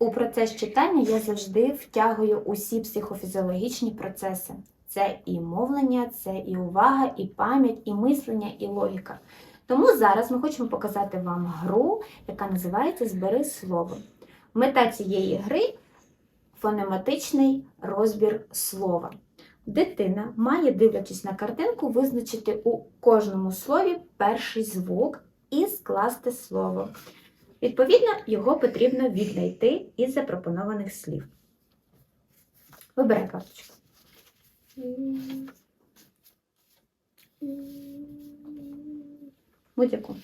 У процес читання я завжди втягую усі психофізіологічні процеси. Це і мовлення, це і увага, і пам'ять, і мислення, і логіка. Тому зараз ми хочемо показати вам гру, яка називається Збери слово. Мета цієї гри фонематичний розбір слова. Дитина має, дивлячись на картинку, визначити у кожному слові перший звук і скласти слово. Відповідно, його потрібно віднайти із запропонованих слів. Вибирай карточку. Будь-яку.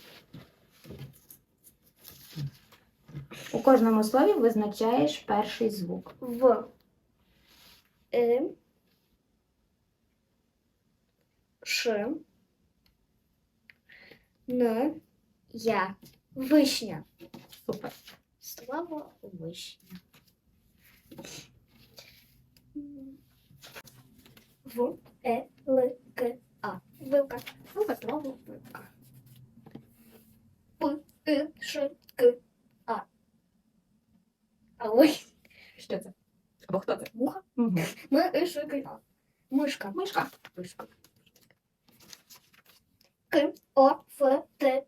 У кожному слові визначаєш перший звук. В. Э. Ш. Н. Я. Вишня. Супер. Слава вишня. В. Е. Л. К. А. Вилка. Вилка. Слава вилка. П. И. Ш. К. А. А ой. Що це? Або хто це? Муха. Угу. Ми. И. Ш. К. А. Мишка. Мишка. Мишка. К. О. Ф. Т.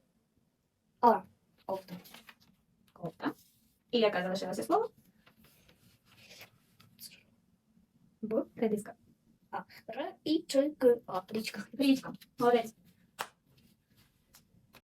І яке залишилося слово? Б. Редиска. Р. І. Ч. К. А. Річка. Річка. Молодець.